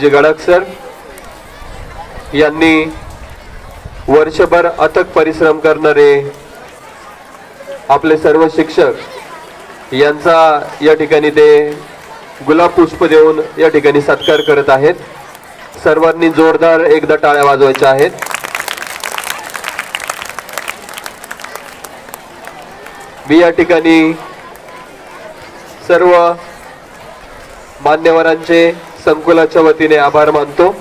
जे गडाख सर यांनी वर्षभर अथक परिश्रम करणारे आपले सर्व शिक्षक यांचा या ठिकाणी ते गुलाब पुष्प देऊन या ठिकाणी सत्कार करत आहेत. सर्वांनी जोरदार एकदा टाळ्या वाजवायच्या आहेत. मी या ठिकाणी सर्व मान्यवरांचे संकुलाच्या वतीने आभार मानतो.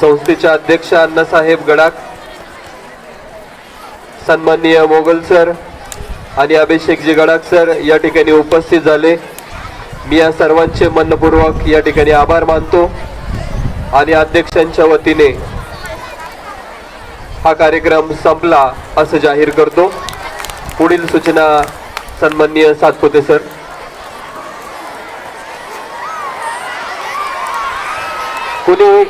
संस्थेच्या अध्यक्ष अण्णासाहेब गडाख सन्माननीय मोगल सर आणि अभिषेकजी गडाख सर या ठिकाणी उपस्थित झाले. मी या सर्वांचे मनपूर्वक या ठिकाणी आभार मानतो. आणि अध्यक्षांच्या वतीने हा कार्यक्रम संपला असं जाहीर करतो. पुढील सूचना सन्माननीय सातपुते सर. कुणी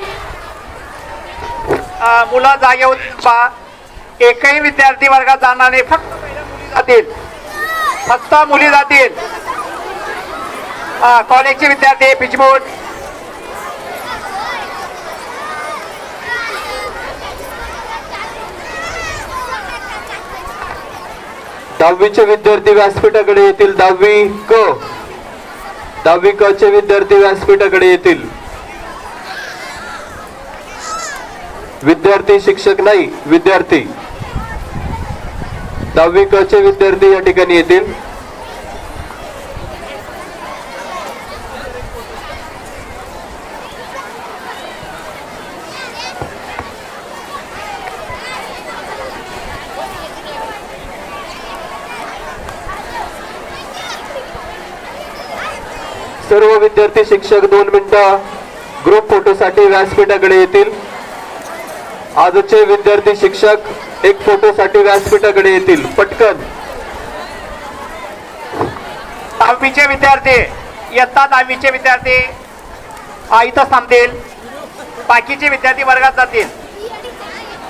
मुलं जागेवर पहा एकही विद्यार्थी वर्गात जाणार नाही फक्त मुली जातील. फक्त मुली जातील. कॉलेजचे विद्यार्थी पिचमोट दहावीचे विद्यार्थी व्यासपीठाकडे येतील. दहावी क. दहावी क चे विद्यार्थी व्यासपीठाकडे येतील. विद्यार्थी शिक्षक नाही विद्यार्थी. दहावी क चे विद्यार्थी या ठिकाणी येतील. सर्व विद्यार्थी शिक्षक दोन मिनिटं ग्रुप फोटोसाठी व्यासपीठाकडे येतील. आजचे विद्यार्थी शिक्षक एक फोटोसाठी व्यासपीठाकडे येतील. पटकन. दहावीचे विद्यार्थी इयत्ता दहावीचे विद्यार्थी अ, इथं थांबतील. बाकीचे विद्यार्थी वर्गात जातील.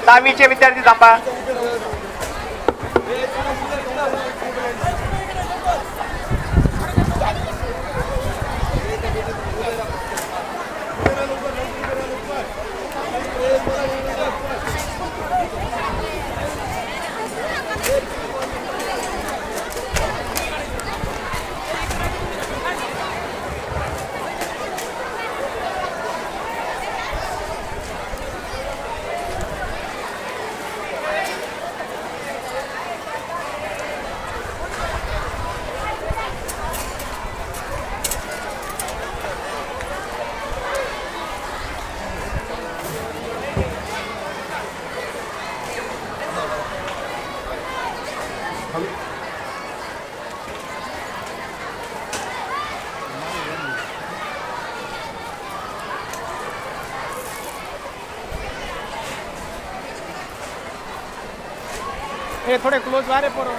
दहावीचे विद्यार्थी थांबा. हे थोडे क्लोज वारे पोरं